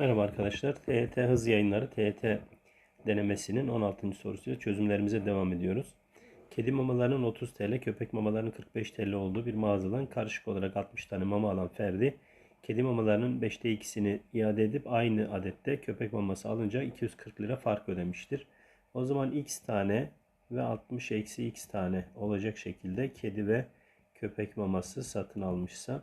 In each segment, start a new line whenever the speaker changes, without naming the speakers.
Merhaba arkadaşlar. TET Hız Yayınları TET denemesinin 16. sorusuyla çözümlerimize devam ediyoruz. Kedi mamalarının 30 TL, köpek mamalarının 45 TL olduğu bir mağazadan karışık olarak 60 tane mama alan Ferdi, kedi mamalarının 5'te 2'sini iade edip aynı adette köpek maması alınca 240 lira fark ödemiştir. O zaman x tane ve 60 eksi x tane olacak şekilde kedi ve köpek maması satın almışsa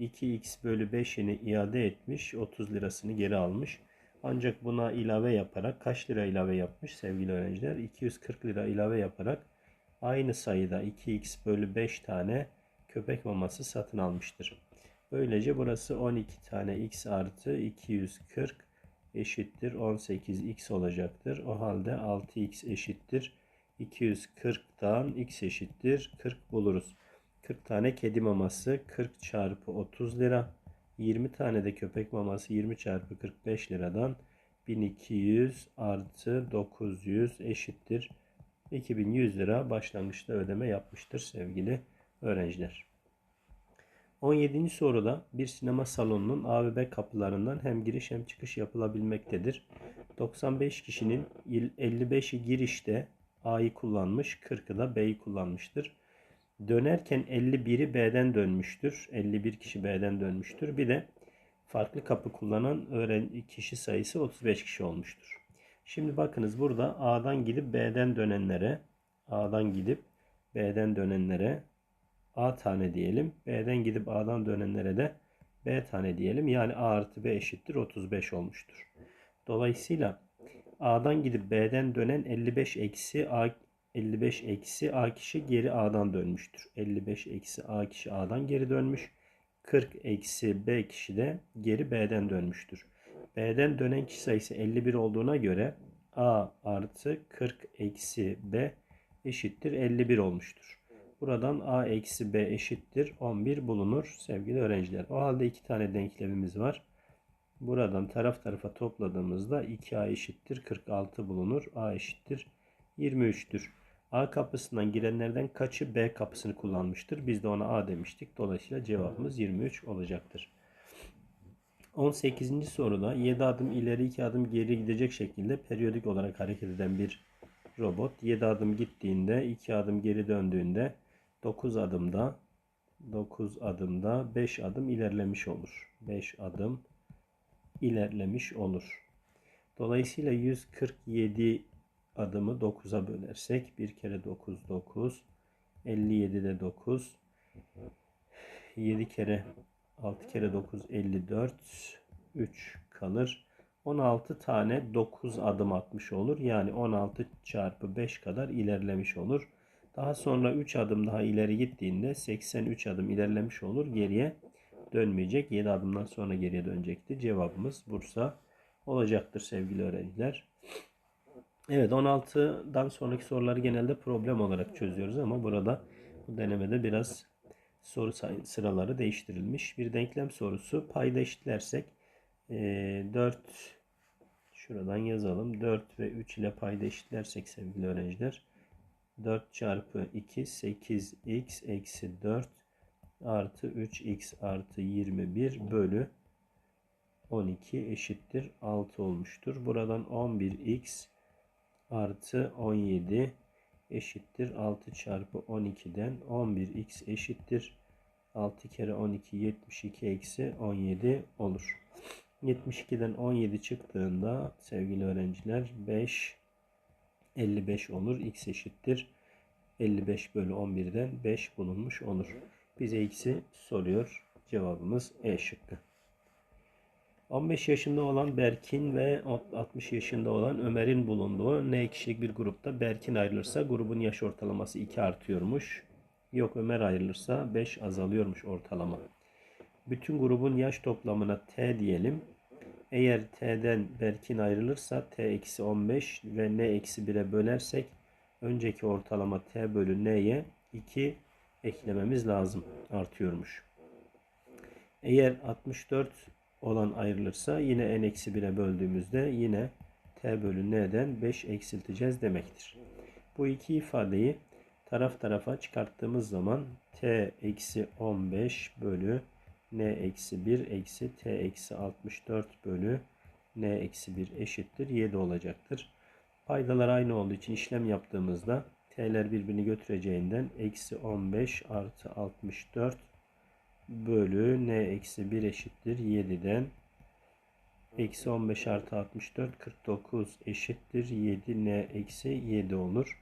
2x bölü 5'ini iade etmiş 30 lirasını geri almış. Ancak buna ilave yaparak kaç lira ilave yapmış sevgili öğrenciler? 240 lira ilave yaparak aynı sayıda 2x bölü 5 tane köpek maması satın almıştır. Böylece burası 12 tane x artı 240 eşittir 18x olacaktır. O halde 6x eşittir 240'dan x eşittir 40 buluruz. 40 tane kedi maması 40 çarpı 30 lira. 20 tane de köpek maması 20 çarpı 45 liradan 1200 artı 900 eşittir 2100 lira başlangıçta ödeme yapmıştır sevgili öğrenciler. 17. soruda bir sinema salonunun A ve B kapılarından hem giriş hem çıkış yapılabilmektedir. 95 kişinin 55'i girişte A'yı kullanmış, 40'ı da B'yi kullanmıştır. Dönerken 51'i B'den dönmüştür. 51 kişi B'den dönmüştür. Bir de farklı kapı kullanan öğren kişi sayısı 35 kişi olmuştur. Şimdi bakınız burada A'dan gidip B'den dönenlere A'dan gidip B'den dönenlere A tane diyelim. B'den gidip A'dan dönenlere de B tane diyelim. Yani A artı B eşittir 35 olmuştur. Dolayısıyla A'dan gidip B'den dönen 55 eksi A 55 eksi A kişi geri A'dan dönmüştür. 55 eksi A kişi A'dan geri dönmüş. 40 eksi B kişi de geri B'den dönmüştür. B'den dönen kişi sayısı 51 olduğuna göre A artı 40 eksi B eşittir 51 olmuştur. Buradan A eksi B eşittir 11 bulunur sevgili öğrenciler. O halde iki tane denklemimiz var. Buradan taraf tarafa topladığımızda 2A eşittir 46 bulunur. A eşittir 23'tür. A kapısından girenlerden kaçı B kapısını kullanmıştır? Biz de ona A demiştik. Dolayısıyla cevabımız 23 olacaktır. 18. soruda 7 adım ileri 2 adım geri gidecek şekilde periyodik olarak hareket eden bir robot 7 adım gittiğinde 2 adım geri döndüğünde 9 adımda 9 adımda 5 adım ilerlemiş olur. 5 adım ilerlemiş olur. Dolayısıyla 147 adımı 9'a bölersek 1 kere 9 9 57 de 9 7 kere 6 kere 9 54 3 kalır. 16 tane 9 adım atmış olur. Yani 16 çarpı 5 kadar ilerlemiş olur. Daha sonra 3 adım daha ileri gittiğinde 83 adım ilerlemiş olur. Geriye dönmeyecek. 7 adımdan sonra geriye dönecekti. Cevabımız Bursa olacaktır sevgili öğrenciler. Evet 16'dan sonraki soruları genelde problem olarak çözüyoruz ama burada bu denemede biraz soru sıraları değiştirilmiş. Bir denklem sorusu payda eşitlersek 4 şuradan yazalım. 4 ve 3 ile payda eşitlersek sevgili öğrenciler 4 çarpı 2 8x eksi 4 artı 3x artı 21 bölü 12 eşittir 6 olmuştur. Buradan 11x artı 17 eşittir 6 çarpı 12'den 11x eşittir 6 kere 12 72 eksi 17 olur. 72'den 17 çıktığında sevgili öğrenciler 5 55 olur. x eşittir 55 bölü 11'den 5 bulunmuş olur. Bize x'i soruyor. Cevabımız E şıkkı. 15 yaşında olan Berkin ve 60 yaşında olan Ömer'in bulunduğu N kişilik bir grupta Berkin ayrılırsa grubun yaş ortalaması 2 artıyormuş. Yok Ömer ayrılırsa 5 azalıyormuş ortalama. Bütün grubun yaş toplamına T diyelim. Eğer T'den Berkin ayrılırsa T eksi 15 ve N eksi 1'e bölersek önceki ortalama T bölü N'ye 2 eklememiz lazım. Artıyormuş. Eğer 64 olan ayrılırsa yine n-1'e böldüğümüzde yine t bölü n'den 5 eksilteceğiz demektir. Bu iki ifadeyi taraf tarafa çıkarttığımız zaman t eksi 15 bölü n eksi 1 eksi t eksi 64 bölü n eksi 1 eşittir 7 olacaktır. Paydalar aynı olduğu için işlem yaptığımızda t'ler birbirini götüreceğinden eksi 15 artı 64 bölü n eksi 1 eşittir 7'den eksi 15 artı 64 49 eşittir 7 n eksi 7 olur.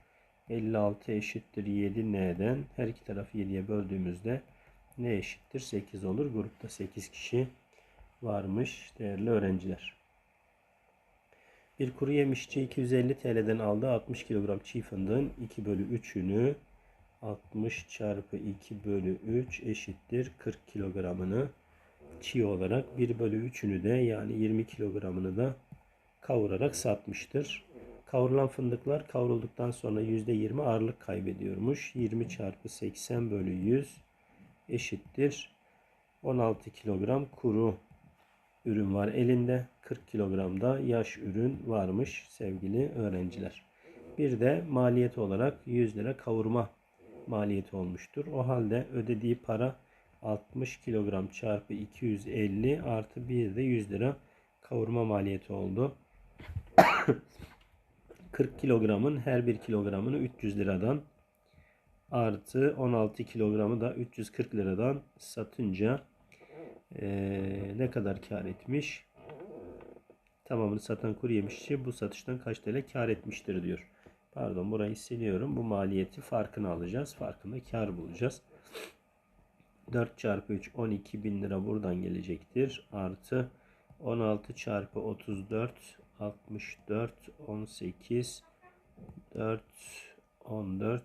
56 eşittir 7 n'den her iki tarafı 7'ye böldüğümüzde n eşittir 8 olur. Grupta 8 kişi varmış değerli öğrenciler. Bir kuru yemişçi 250 TL'den aldığı 60 kilogram çiğ fındığın 2 bölü 3'ünü 60 çarpı 2 bölü 3 eşittir 40 kilogramını çiğ olarak 1 bölü 3'ünü de yani 20 kilogramını da kavurarak satmıştır. Kavrulan fındıklar kavrulduktan sonra %20 ağırlık kaybediyormuş. 20 çarpı 80 bölü 100 eşittir 16 kilogram kuru ürün var elinde. 40 kilogramda yaş ürün varmış sevgili öğrenciler. Bir de maliyet olarak 100 lira kavurma maliyeti olmuştur. O halde ödediği para 60 kilogram çarpı 250 artı bir de 100 lira kavurma maliyeti oldu. 40 kilogramın her bir kilogramını 300 liradan artı 16 kilogramı da 340 liradan satınca ee, ne kadar kar etmiş? Tamamını satan kuru yemişçi bu satıştan kaç TL kar etmiştir diyor. Pardon burayı siliyorum. Bu maliyeti farkını alacağız. Farkında kar bulacağız. 4 çarpı 3 12 bin lira buradan gelecektir. Artı 16 çarpı 34 64 18 4 14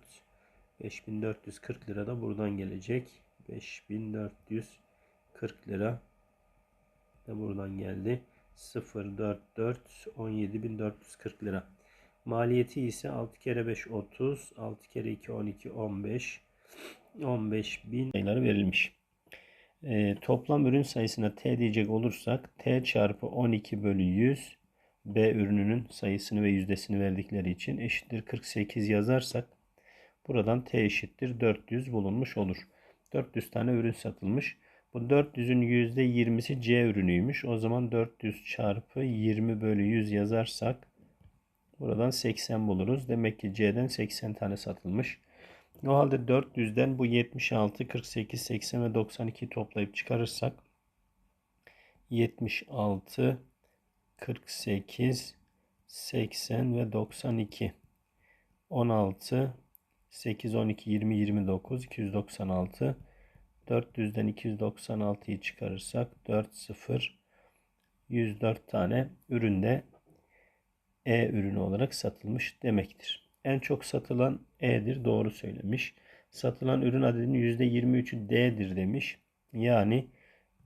5440 lira da buradan gelecek. 5440 lira da buradan geldi. 044 17440 lira. Maliyeti ise 6 kere 5 30, 6 kere 2 12 15 15 bin sayıları verilmiş. E, toplam ürün sayısına T diyecek olursak T çarpı 12 bölü 100 B ürününün sayısını ve yüzdesini verdikleri için eşittir 48 yazarsak buradan T eşittir 400 bulunmuş olur. 400 tane ürün satılmış. Bu 400'ün %20'si C ürünüymüş. O zaman 400 çarpı 20 bölü 100 yazarsak buradan 80 buluruz. Demek ki C'den 80 tane satılmış. O halde 400'den bu 76, 48, 80 ve 92 toplayıp çıkarırsak 76, 48, 80 ve 92 16 8 12 20 29 296 400'den 296'yı çıkarırsak 4 0 104 tane üründe E ürünü olarak satılmış demektir. En çok satılan E'dir doğru söylemiş. Satılan ürün adedinin %23'ü D'dir demiş. Yani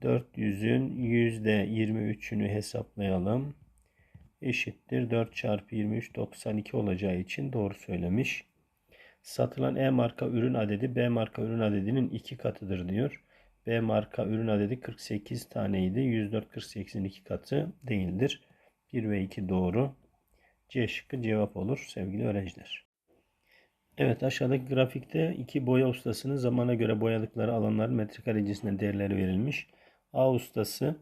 400'ün %23'ünü hesaplayalım. Eşittir 4 çarpı 23 92 olacağı için doğru söylemiş. Satılan E marka ürün adedi B marka ürün adedinin iki katıdır diyor. B marka ürün adedi 48 taneydi. 104 48'in iki katı değildir. 1 ve 2 doğru. C şıkkı cevap olur sevgili öğrenciler. Evet aşağıdaki grafikte iki boya ustasının zamana göre boyadıkları alanların metrekare cinsinden değerleri verilmiş. A ustası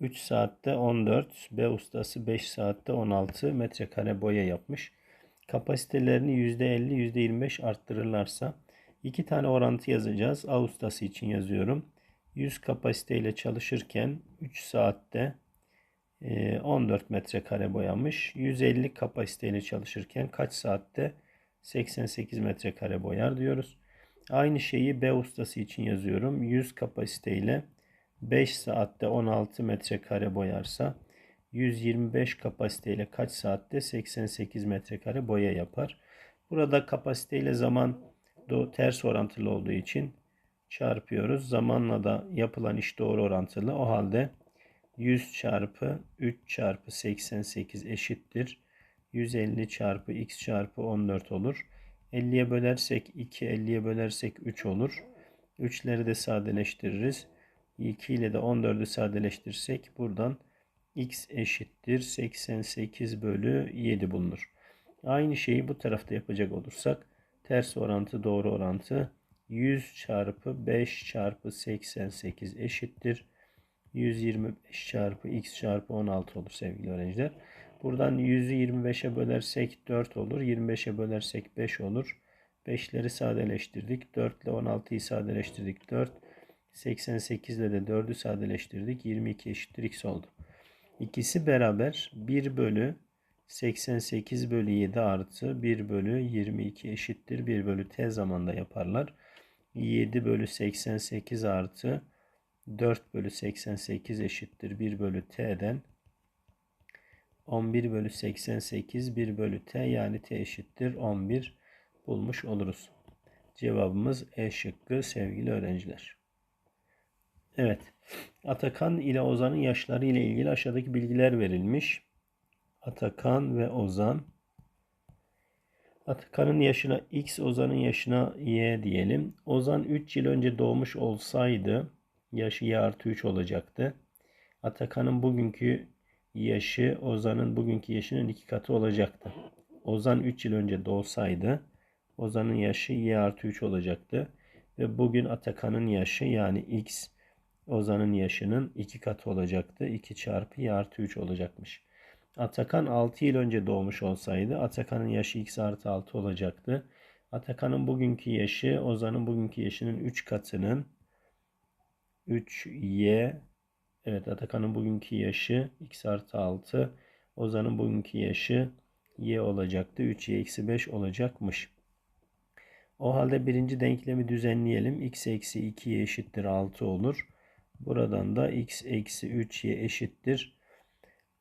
3 saatte 14, B ustası 5 saatte 16 metrekare boya yapmış. Kapasitelerini %50, %25 arttırırlarsa iki tane orantı yazacağız. A ustası için yazıyorum. 100 kapasiteyle çalışırken 3 saatte 14 e, metrekare boyamış. 150 kapasiteyle çalışırken kaç saatte 88 metrekare boyar diyoruz. Aynı şeyi B ustası için yazıyorum. 100 kapasiteyle 5 saatte 16 metrekare boyarsa 125 kapasiteyle kaç saatte 88 metrekare boya yapar. Burada kapasiteyle zaman ters orantılı olduğu için çarpıyoruz. Zamanla da yapılan iş doğru orantılı. O halde 100 çarpı 3 çarpı 88 eşittir. 150 çarpı x çarpı 14 olur. 50'ye bölersek 2, 50'ye bölersek 3 olur. 3'leri de sadeleştiririz. 2 ile de 14'ü sadeleştirirsek buradan x eşittir 88 bölü 7 bulunur. Aynı şeyi bu tarafta yapacak olursak ters orantı doğru orantı 100 çarpı 5 çarpı 88 eşittir. 125 çarpı x çarpı 16 olur sevgili öğrenciler. Buradan 100'ü 25'e bölersek 4 olur. 25'e bölersek 5 olur. 5'leri sadeleştirdik. 4 ile 16'yı sadeleştirdik. 4. 88 ile de 4'ü sadeleştirdik. 22 eşittir x oldu. İkisi beraber 1 bölü 88 bölü 7 artı 1 bölü 22 eşittir 1 bölü t zamanda yaparlar. 7 bölü 88 artı 4 bölü 88 eşittir 1 bölü t'den 11 bölü 88 1 bölü t yani t eşittir 11 bulmuş oluruz. Cevabımız E şıkkı sevgili öğrenciler. Evet. Atakan ile Ozan'ın yaşları ile ilgili aşağıdaki bilgiler verilmiş. Atakan ve Ozan. Atakan'ın yaşına X, Ozan'ın yaşına Y diyelim. Ozan 3 yıl önce doğmuş olsaydı yaşı Y artı 3 olacaktı. Atakan'ın bugünkü yaşı Ozan'ın bugünkü yaşının iki katı olacaktı. Ozan 3 yıl önce doğsaydı Ozan'ın yaşı Y artı 3 olacaktı. Ve bugün Atakan'ın yaşı yani X Ozan'ın yaşının iki katı olacaktı. 2 çarpı Y artı 3 olacakmış. Atakan 6 yıl önce doğmuş olsaydı Atakan'ın yaşı X artı 6 olacaktı. Atakan'ın bugünkü yaşı Ozan'ın bugünkü yaşının 3 katının 3Y Evet Atakan'ın bugünkü yaşı x artı 6. Ozan'ın bugünkü yaşı y olacaktı. 3y eksi 5 olacakmış. O halde birinci denklemi düzenleyelim. x eksi 2y eşittir 6 olur. Buradan da x eksi 3y eşittir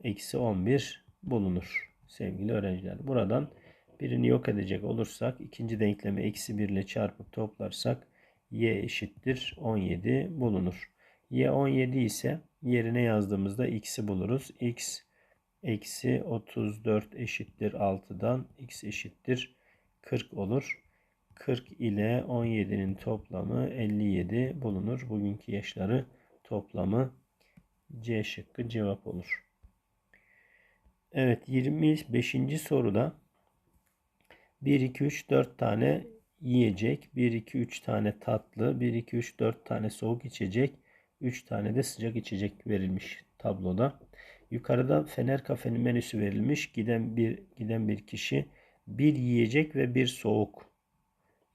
eksi 11 bulunur. Sevgili öğrenciler. Buradan birini yok edecek olursak ikinci denklemi eksi 1 ile çarpıp toplarsak y eşittir 17 bulunur. y 17 ise yerine yazdığımızda x'i buluruz. x eksi 34 eşittir 6'dan x eşittir 40 olur. 40 ile 17'nin toplamı 57 bulunur. Bugünkü yaşları toplamı C şıkkı cevap olur. Evet 25. soruda 1, 2, 3, 4 tane yiyecek, 1, 2, 3 tane tatlı, 1, 2, 3, 4 tane soğuk içecek, 3 tane de sıcak içecek verilmiş tabloda. Yukarıda Fener Kafe'nin menüsü verilmiş. Giden bir giden bir kişi bir yiyecek ve bir soğuk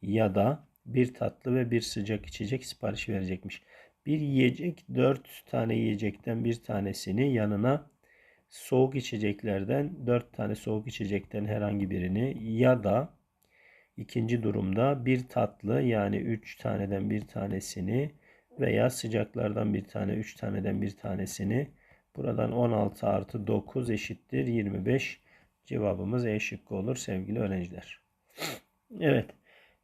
ya da bir tatlı ve bir sıcak içecek sipariş verecekmiş. Bir yiyecek 4 tane yiyecekten bir tanesini yanına soğuk içeceklerden 4 tane soğuk içecekten herhangi birini ya da ikinci durumda bir tatlı yani 3 taneden bir tanesini veya sıcaklardan bir tane 3 taneden bir tanesini buradan 16 artı 9 eşittir 25 cevabımız E şıkkı olur sevgili öğrenciler. Evet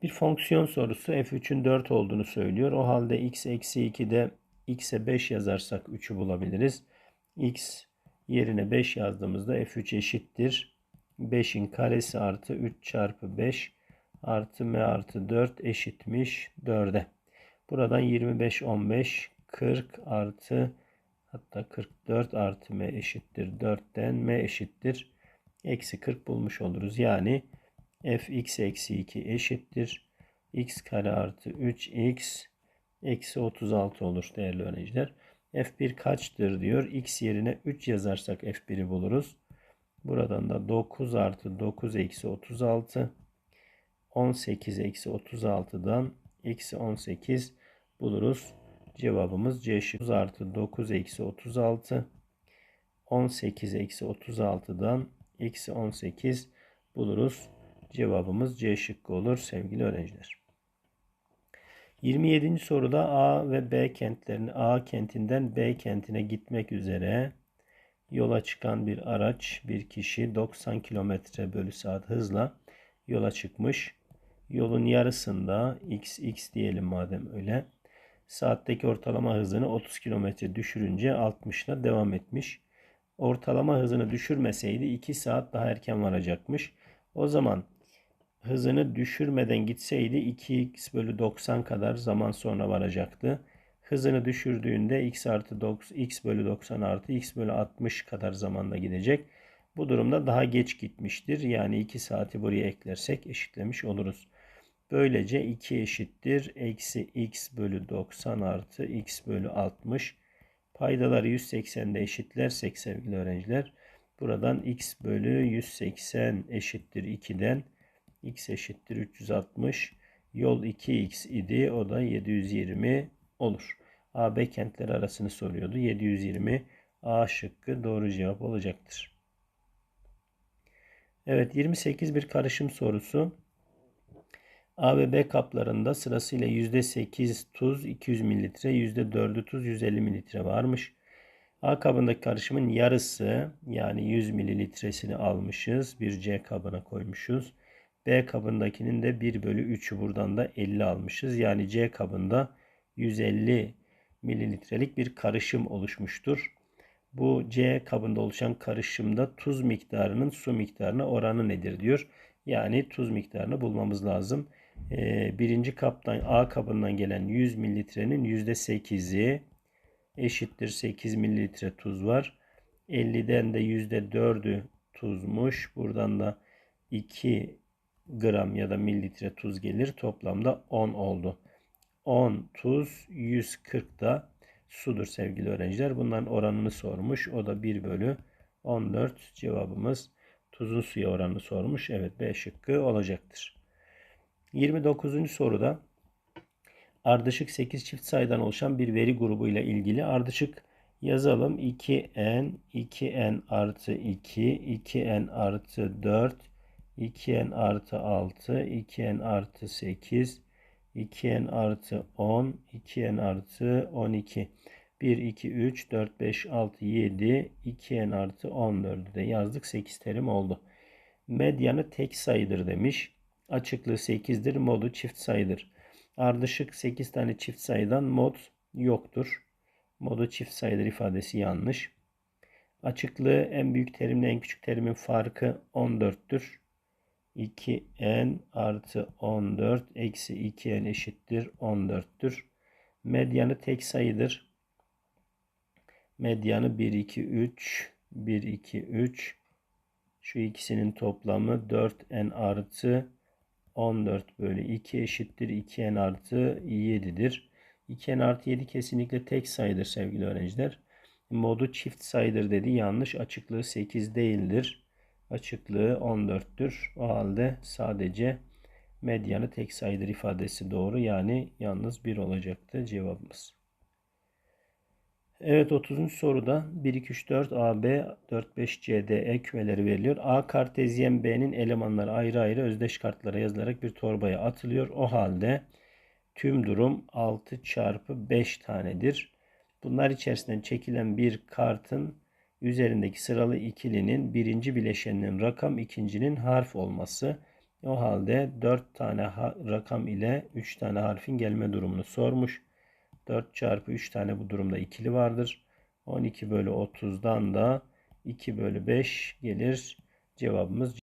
bir fonksiyon sorusu f3'ün 4 olduğunu söylüyor. O halde x eksi 2'de x'e 5 yazarsak 3'ü bulabiliriz. x yerine 5 yazdığımızda f3 eşittir. 5'in karesi artı 3 çarpı 5 artı m artı 4 eşitmiş 4'e. Buradan 25, 15, 40 artı hatta 44 artı m eşittir 4'ten m eşittir eksi 40 bulmuş oluruz. Yani fx eksi 2 eşittir x kare artı 3x eksi 36 olur değerli öğrenciler. f1 kaçtır diyor. x yerine 3 yazarsak f1'i buluruz. Buradan da 9 artı 9 eksi 36 18 eksi 36'dan eksi 18 buluruz. Cevabımız C şıkkı artı 9 eksi 36 18 eksi 36'dan eksi 18 buluruz. Cevabımız C şıkkı olur sevgili öğrenciler. 27. soruda A ve B kentlerini A kentinden B kentine gitmek üzere yola çıkan bir araç, bir kişi 90 km bölü saat hızla yola çıkmış. Yolun yarısında x x diyelim madem öyle. Saatteki ortalama hızını 30 km düşürünce 60 ile devam etmiş. Ortalama hızını düşürmeseydi 2 saat daha erken varacakmış. O zaman hızını düşürmeden gitseydi 2x bölü 90 kadar zaman sonra varacaktı. Hızını düşürdüğünde x artı 9, x bölü 90 artı x bölü 60 kadar zamanda gidecek. Bu durumda daha geç gitmiştir. Yani 2 saati buraya eklersek eşitlemiş oluruz. Böylece 2 eşittir. Eksi x bölü 90 artı x bölü 60 Paydaları 180'de eşitlersek sevgili öğrenciler. Buradan x bölü 180 eşittir 2'den x eşittir 360. Yol 2x idi. O da 720 olur. A, B kentleri arasını soruyordu. 720 A şıkkı doğru cevap olacaktır. Evet 28 bir karışım sorusu. A ve B kaplarında sırasıyla %8 tuz 200 mililitre, %4'ü tuz 150 mililitre varmış. A kabındaki karışımın yarısı yani 100 mililitresini almışız. Bir C kabına koymuşuz. B kabındakinin de 1 bölü 3'ü buradan da 50 almışız. Yani C kabında 150 mililitrelik bir karışım oluşmuştur. Bu C kabında oluşan karışımda tuz miktarının su miktarına oranı nedir diyor. Yani tuz miktarını bulmamız lazım. Ee, birinci kaptan A kabından gelen 100 mililitrenin %8'i eşittir 8 mililitre tuz var. 50'den de %4'ü tuzmuş. Buradan da 2 gram ya da mililitre tuz gelir. Toplamda 10 oldu. 10 tuz 140 da sudur sevgili öğrenciler. Bunların oranını sormuş. O da 1 bölü 14 cevabımız tuzun suya oranını sormuş. Evet B şıkkı olacaktır. 29. soruda ardışık 8 çift sayıdan oluşan bir veri grubu ile ilgili ardışık yazalım. 2n, 2n artı 2, 2n artı 4, 2n artı 6, 2n artı 8, 2n artı 10, 2n artı 12. 1, 2, 3, 4, 5, 6, 7, 2n artı 14'ü de yazdık. 8 terim oldu. Medyanı tek sayıdır demiş. Açıklığı 8'dir. Modu çift sayıdır. Ardışık 8 tane çift sayıdan mod yoktur. Modu çift sayıdır ifadesi yanlış. Açıklığı en büyük terimle en küçük terimin farkı 14'tür. 2n artı 14 eksi 2n eşittir 14'tür. Medyanı tek sayıdır. Medyanı 1, 2, 3, 1, 2, 3. Şu ikisinin toplamı 4n artı 14 bölü 2 eşittir 2n artı 7'dir. 2n artı 7 kesinlikle tek sayıdır sevgili öğrenciler. Modu çift sayıdır dedi. Yanlış. Açıklığı 8 değildir. Açıklığı 14'tür. O halde sadece medyanı tek sayıdır ifadesi doğru. Yani yalnız 1 olacaktı cevabımız. Evet 30. soruda 1, 2, 3, 4 AB, 4, 5 CD kümeleri veriliyor. A kartezyen B'nin elemanları ayrı ayrı özdeş kartlara yazılarak bir torbaya atılıyor. O halde tüm durum 6 çarpı 5 tanedir. Bunlar içerisinden çekilen bir kartın üzerindeki sıralı ikilinin birinci bileşeninin rakam ikincinin harf olması. O halde 4 tane rakam ile 3 tane harfin gelme durumunu sormuş. 4 çarpı 3 tane bu durumda ikili vardır. 12 bölü 30'dan da 2 bölü 5 gelir. Cevabımız